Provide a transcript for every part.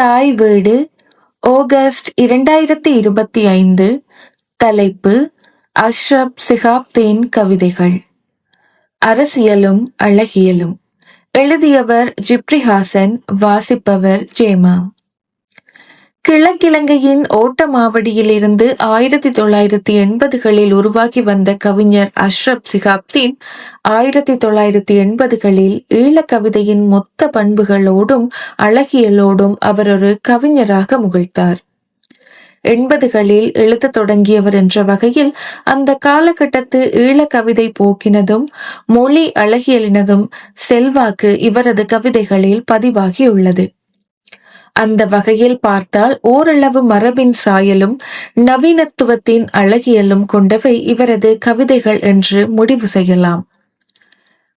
தாய் வீடு ஆகஸ்ட் இரண்டாயிரத்தி இருபத்தி ஐந்து தலைப்பு அஷ்ரப் சிகாப்தீன் கவிதைகள். அரசியலும் அழகியலும். எழுதியவர் ஜிப்ரி ஹாசன் வாசிப்பவர் ஜேமா. கிழக்கிழங்கையின் ஓட்டமாவடியிலிருந்து ஆயிரத்தி தொள்ளாயிரத்தி எண்பதுகளில் உருவாகி வந்த கவிஞர் அஷ்ரப் சிகாப்தீன் ஆயிரத்தி தொள்ளாயிரத்தி எண்பதுகளில் ஈழக் கவிதையின் மொத்த பண்புகளோடும் அழகியலோடும் அவர் ஒரு கவிஞராக முகிழ்த்தார் எண்பதுகளில் எழுத தொடங்கியவர் என்ற வகையில் அந்த காலகட்டத்து ஈழக் கவிதை போக்கினதும் மொழி அழகியலினதும் செல்வாக்கு இவரது கவிதைகளில் பதிவாகியுள்ளது. அந்த வகையில் பார்த்தால் ஓரளவு மரபின் சாயலும் நவீனத்துவத்தின் அழகியலும் கொண்டவை இவரது கவிதைகள் என்று முடிவு செய்யலாம்.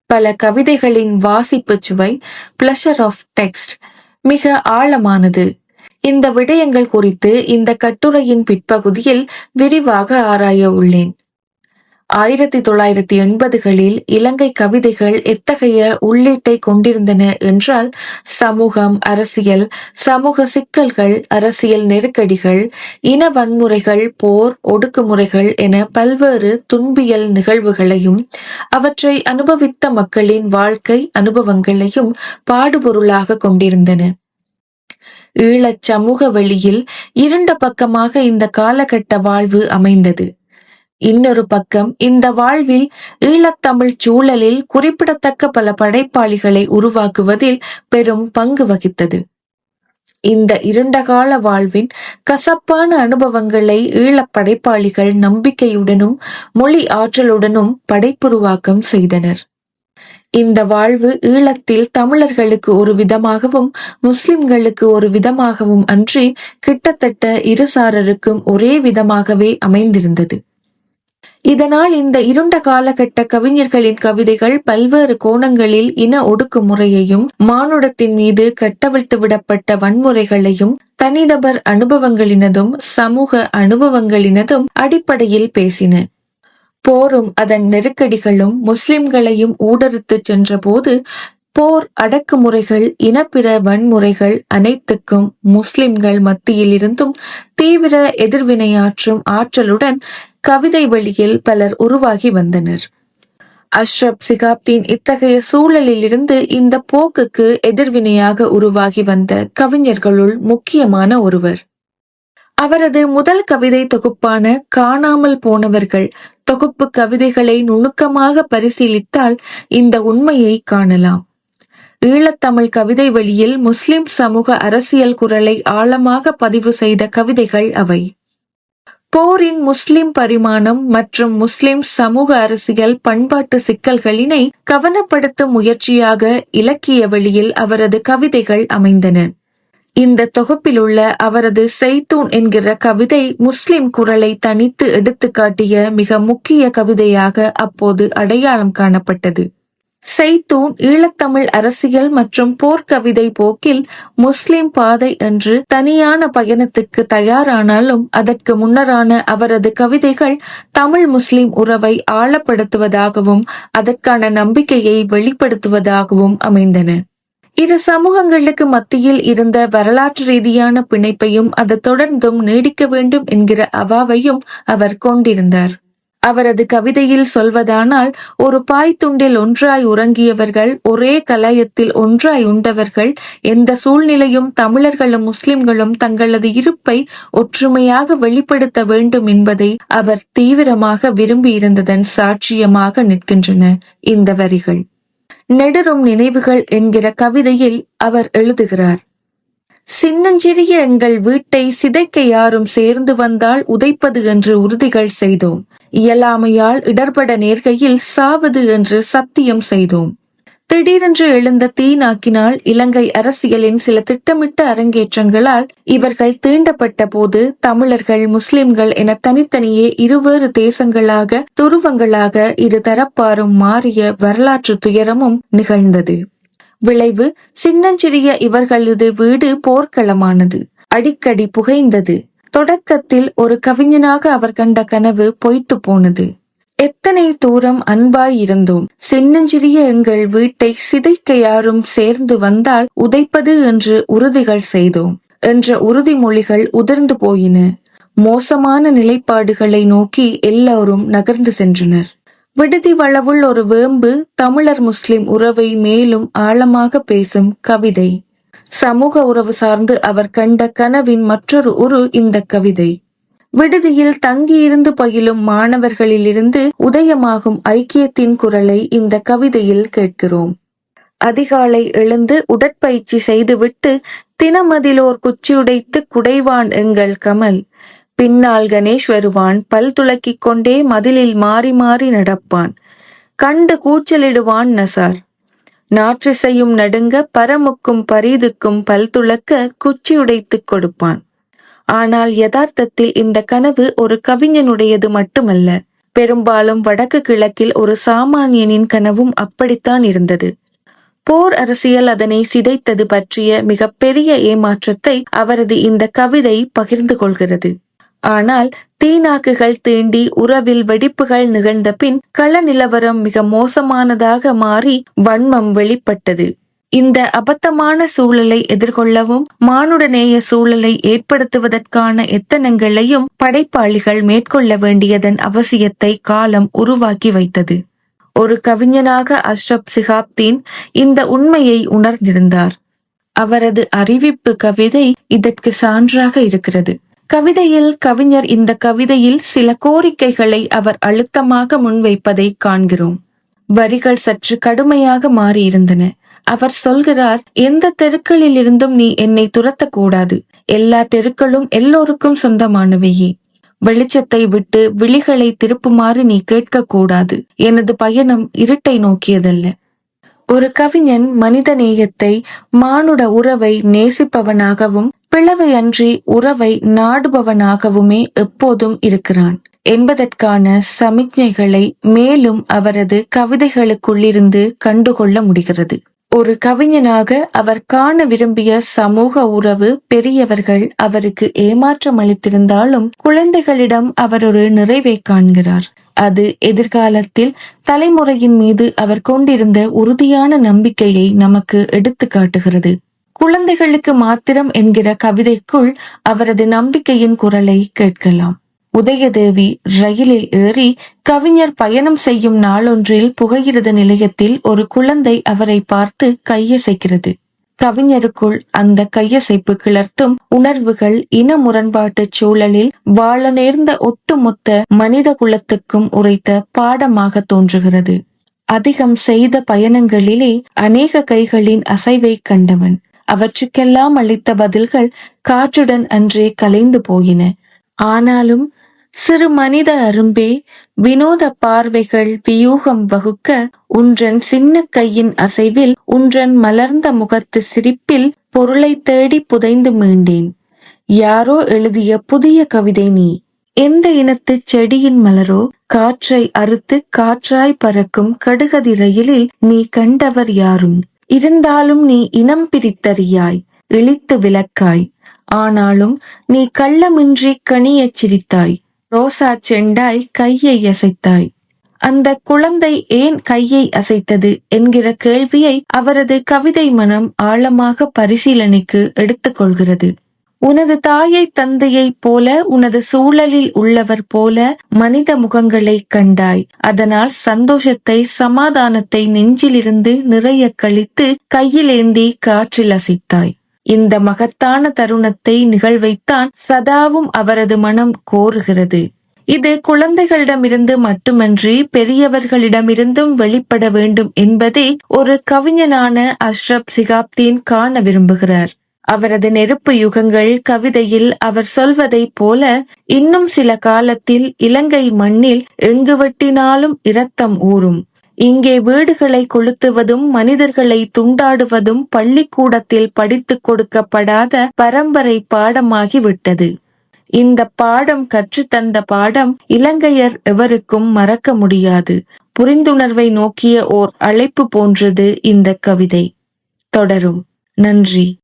பல கவிதைகளின் வாசிப்பு சுவை பிளஷர் ஆஃப் டெக்ஸ்ட் மிக ஆழமானது. இந்த விடயங்கள் குறித்து இந்த கட்டுரையின் பிற்பகுதியில் விரிவாக ஆராய உள்ளேன். ஆயிரத்தி தொள்ளாயிரத்தி எண்பதுகளில் இலங்கை கவிதைகள் எத்தகைய உள்ளீட்டை கொண்டிருந்தன என்றால் சமூகம் அரசியல் சமூக சிக்கல்கள் அரசியல் நெருக்கடிகள் இன வன்முறைகள் போர் ஒடுக்குமுறைகள் என பல்வேறு துன்பியல் நிகழ்வுகளையும் அவற்றை அனுபவித்த மக்களின் வாழ்க்கை அனுபவங்களையும் பாடுபொருளாக கொண்டிருந்தன. ஈழச் சமூக வெளியில் இருண்ட பக்கமாக இந்த காலகட்ட வாழ்வு அமைந்தது. இன்னொரு பக்கம் இந்த வாழ்வில் ஈழத்தமிழ் சூழலில் குறிப்பிடத்தக்க பல படைப்பாளிகளை உருவாக்குவதில் பெரும் பங்கு வகித்தது. இந்த இருண்டகால வாழ்வின் கசப்பான அனுபவங்களை ஈழப் படைப்பாளிகள் நம்பிக்கையுடனும் மொழி ஆற்றலுடனும் படைப்புருவாக்கம் செய்தனர். இந்த வாழ்வு ஈழத்தில் தமிழர்களுக்கு ஒரு விதமாகவும் முஸ்லிம்களுக்கு ஒரு விதமாகவும் அன்றி கிட்டத்தட்ட இருசாரருக்கும் ஒரே விதமாகவே அமைந்திருந்தது. இதனால் இந்த இருண்ட காலகட்ட கவிஞர்களின் கவிதைகள் பல்வேறு கோணங்களில் இன ஒடுக்குமுறையையும் மானுடத்தின் மீது கட்டவிழ்த்து விடப்பட்ட வன்முறைகளையும் தனிநபர் அனுபவங்களினதும் சமூக அனுபவங்களினதும் அடிப்படையில் பேசின. போரும் அதன் நெருக்கடிகளும் முஸ்லிம்களையும் ஊடறுத்து சென்றபோது போர் அடக்குமுறைகள் இனப்பிற வன்முறைகள் அனைத்துக்கும் முஸ்லிம்கள் மத்தியில் இருந்தும் தீவிர எதிர்வினையாற்றும் ஆற்றலுடன் கவிதை வழியில் பலர் உருவாகி வந்தனர். அஷ்ரப் சிகாப்தீன் இத்தகைய சூழலிலிருந்து இந்த போக்குக்கு எதிர்வினையாக உருவாகி வந்த கவிஞர்களுள் முக்கியமான ஒருவர். அவரது முதல் கவிதை தொகுப்பான காணாமல் போனவர்கள் தொகுப்பு கவிதைகளை நுணுக்கமாக பரிசீலித்தால் இந்த உண்மையை காணலாம். ஈழத்தமிழ் கவிதை வழியில் முஸ்லிம் சமூக அரசியல் குரலை ஆழமாக பதிவு செய்த கவிதைகள் அவை. போரின் முஸ்லிம் பரிமாணம் மற்றும் முஸ்லிம் சமூக அரசியல் பண்பாட்டு சிக்கல்களினை கவனப்படுத்தும் முயற்சியாக இலக்கிய வழியில் அவரது கவிதைகள் அமைந்தன. இந்த தொகுப்பிலுள்ள அவரது செய்தூன் என்கிற கவிதை முஸ்லிம் குரலை தனித்து எடுத்துக்காட்டிய மிக முக்கிய கவிதையாக அப்போது அடையாளம் காணப்பட்டது. செய்தூன் ஈழத்தமிழ் அரசியல் மற்றும் போர்க்கவிதை போக்கில் முஸ்லிம் பாதை என்று தனியான பயணத்துக்கு தயாரானாலும் அதற்கு முன்னரான அவரது கவிதைகள் தமிழ் முஸ்லிம் உறவை ஆழப்படுத்துவதாகவும் அதற்கான நம்பிக்கையை வெளிப்படுத்துவதாகவும் அமைந்தன. இரு சமூகங்களுக்கு மத்தியில் இருந்த வரலாற்று ரீதியான பிணைப்பையும் அது தொடர்ந்தும் நீடிக்க வேண்டும் என்கிற அவாவையும் அவர் கொண்டிருந்தார். அவரது கவிதையில் சொல்வதானால் ஒரு பாய் துண்டில் ஒன்றாய் உறங்கியவர்கள் ஒரே கலயத்தில் ஒன்றாய் உண்டவர்கள் எந்த சூழ்நிலையும் தமிழர்களும் முஸ்லிம்களும் தங்களது இருப்பை ஒற்றுமையாக வெளிப்படுத்த வேண்டும் என்பதை அவர் தீவிரமாக விரும்பியிருந்ததன் சாட்சியமாக நிற்கின்றன இந்த வரிகள். நெடுறும் நினைவுகள் என்கிற கவிதையில் அவர் எழுதுகிறார். சின்னஞ்சிறிய எங்கள் வீட்டை சிதைக்க யாரும் சேர்ந்து வந்தால் உதைப்பது என்று உறுதிகள் செய்தோம். இயலாமையால் இடர்பட நேர்கையில் சாவது என்று சத்தியம் செய்தோம். திடீரென்று எழுந்த தீநாக்கினால் இலங்கை அரசியலின் சில திட்டமிட்ட அரங்கேற்றங்களால் இவர்கள் தீண்டப்பட்ட போது தமிழர்கள் முஸ்லிம்கள் என தனித்தனியே இருவேறு தேசங்களாக துருவங்களாக இரு தரப்பாரும் மாறிய வரலாற்று துயரமும் நிகழ்ந்தது. விளைவு சின்னஞ்சிறிய இவர்களது வீடு போர்க்களமானது. அடிக்கடி புகைந்தது. தொடக்கத்தில் ஒரு கவிஞனாக அவர் கண்ட கனவு பொய்த்து போனது. எத்தனை தூரம் அன்பாய் இருந்தோம். சின்னஞ்சிறிய எங்கள் வீட்டை சிதைக்க யாரும் சேர்ந்து வந்தால் உதைப்பது என்று உறுதிகள் செய்தோம். என்ற உறுதிமொழிகள் உதிர்ந்து போயின. மோசமான நிலைப்பாடுகளை நோக்கி எல்லோரும் நகர்ந்து சென்றனர். விடுதி வளவுள் ஒரு வேம்பு தமிழர் முஸ்லிம் உறவை மேலும் ஆழமாக பேசும் கவிதை. சமூக உறவு சார்ந்து அவர் கண்ட கனவின் மற்றொரு உரு இந்த கவிதை. விடுதியில் தங்கியிருந்து பயிலும் மாணவர்களிலிருந்து உதயமாகும் ஐக்கியத்தின் குரலை இந்த கவிதையில் கேட்கிறோம். அதிகாலை எழுந்து உடற்பயிற்சி செய்துவிட்டு தினமதிலோர் குச்சியுடைத்து குடைவான் எங்கள் கமல். பின்னால் கணேஷ் வருவான் பல் துளக்கிக் கொண்டே மதிலில் மாறி மாறி நடப்பான். கண்டு கூச்சலிடுவான் நசார். நாற்றிசையும் நடுங்க பரமுக்கும் பரீதுக்கும் பல் துளக்க குச்சி உடைத்துக் கொடுப்பான். ஆனால் யதார்த்தத்தில் இந்த கனவு ஒரு கவிஞனுடையது மட்டுமல்ல. பெரும்பாலும் வடக்கு கிழக்கில் ஒரு சாமானியனின் கனவும் அப்படித்தான் இருந்தது. போர் அரசியல் அதனை சிதைத்தது பற்றிய மிகப்பெரிய ஏமாற்றத்தை அவரது இந்த கவிதை பகிர்ந்து கொள்கிறது. ஆனால் தீநாக்குகள் தீண்டி உறவில் வெடிப்புகள் நிகழ்ந்த பின் கள நிலவரம் மிக மோசமானதாக மாறி வன்மம் வெளிப்பட்டது. இந்த அபத்தமான சூழலை எதிர்கொள்ளவும் மானுடநேய சூழலை ஏற்படுத்துவதற்கான எத்தனங்களையும் படைப்பாளிகள் மேற்கொள்ள வேண்டியதன் அவசியத்தை காலம் உருவாக்கி வைத்தது. ஒரு கவிஞனாக அஷ்ரப் சிகாப்தீன் இந்த உண்மையை உணர்ந்திருந்தார். அவரது அறிவிப்பு கவிதை இதற்கு சான்றாக இருக்கிறது. கவிதையில் கவிஞர் இந்த கவிதையில் சில கோரிக்கைகளை அவர் அழுத்தமாக முன்வைப்பதை காண்கிறோம். வரிகள் சற்று கடுமையாக மாறியிருந்தன. அவர் சொல்கிறார் எந்த தெருக்களில் இருந்தும் நீ என்னை துரத்தக்கூடாது. எல்லா தெருக்களும் எல்லோருக்கும் சொந்தமானவையே. வெளிச்சத்தை விட்டு விழிகளை திருப்புமாறு நீ கேட்கக்கூடாது. எனது பயணம் இருட்டை நோக்கியதல்ல. ஒரு கவிஞன் மனித நேயத்தை மானுட உறவை நேசிப்பவனாகவும் பிளவை அன்றி உறவை நாடுபவனாகவுமே எப்போதும் இருக்கிறான். என்பதற்கான சமிக்ஞைகளை மேலும் அவரது கவிதைகளுக்குள்ளிருந்து கண்டுகொள்ள முடிகிறது. ஒரு கவிஞனாக அவர் காண விரும்பிய சமூக உறவு பெரியவர்கள் அவருக்கு ஏமாற்றம் அளித்திருந்தாலும் குழந்தைகளிடம் அவர் ஒரு நிறைவை காண்கிறார். அது எதிர்காலத்தில் தலைமுறையின் மீது அவர் கொண்டிருந்த உறுதியான நம்பிக்கையை நமக்கு எடுத்து காட்டுகிறது. குழந்தைகளுக்கு மாத்திரம் என்கிற கவிதைக்குள் அவரது நம்பிக்கையின் குரலை கேட்கலாம். உதயதேவி ரயிலில் ஏறி கவிஞர் பயணம் செய்யும் நாளொன்றில் புகையிரத நிலையத்தில் ஒரு குழந்தை அவரை பார்த்து கையசைக்கிறது. கவிஞருக்குள் அந்த கையசைப்பு கிளர்த்தும் உணர்வுகள் இன முரண்பாட்டு சூழலில் வாழ நேர்ந்த ஒட்டுமொத்த மனித குலத்துக்கும் உரைத்த பாடமாக தோன்றுகிறது. அதிகம் செய்த பயணங்களிலே அநேக கைகளின் அசைவை கண்டவன். அவற்றுக்கெல்லாம் அளித்த பதில்கள் காற்றுடன் அன்றே கலைந்து போயின. ஆனாலும் சிறு மனித அரும்பே வினோத பார்வைகள் வியூகம் வகுக்க உன்றன் சின்ன கையின் அசைவில் உன்றன் மலர்ந்த முகத்து சிரிப்பில் பொருளை தேடி புதைந்து மீண்டேன். யாரோ எழுதிய புதிய கவிதை நீ. எந்த இனத்து செடியின் மலரோ? காற்றை அறுத்து காற்றாய் பறக்கும் கடுகதி ரயிலில் நீ கண்டவர் யாரும்? இருந்தாலும் நீ இனம் பிரித்தறியாய் இழித்து விளக்காய். ஆனாலும் நீ கள்ளமின்றி கனியச் சிரித்தாய். ரோசா செண்டாய் கையை அசைத்தாய். அந்த குழந்தை ஏன் கையை அசைத்தது என்கிற கேள்வியை அவரது கவிதை மனம் ஆழமாக பரிசீலனைக்கு எடுத்துக்கொள்கிறது உனது தாயை தந்தையைப் போல உனது சூழலில் உள்ளவர் போல மனித முகங்களை கண்டாய். அதனால் சந்தோஷத்தை சமாதானத்தை நெஞ்சிலிருந்து நிறைய கழித்து கையிலேந்தி காற்றில் அசைத்தாய். இந்த மகத்தான தருணத்தை நிகழ்வைத்தான் சதாவும் அவரது மனம் கோருகிறது. இது குழந்தைகளிடமிருந்து மட்டுமன்றி பெரியவர்களிடமிருந்தும் வெளிப்பட வேண்டும் என்பதை ஒரு கவிஞனான அஷ்ரப் சிகாப்தீன் காண விரும்புகிறார். அவரது நெருப்பு யுகங்கள் கவிதையில் அவர் சொல்வதைப் போல இன்னும் சில காலத்தில் இலங்கை மண்ணில் எங்கு வெட்டினாலும் இரத்தம் ஊறும். இங்கே வீடுகளை கொளுத்துவதும் மனிதர்களை துண்டாடுவதும் பள்ளிக்கூடத்தில் படித்துக் கொடுக்கப்படாத பரம்பரை பாடமாகிவிட்டது. இந்த பாடம் கற்றுத்தந்த பாடம் இலங்கையர் எவருக்கும் மறக்க முடியாது. புரிந்துணர்வை நோக்கிய ஓர் அழைப்பு போன்றது இந்த கவிதை. தொடரும். நன்றி.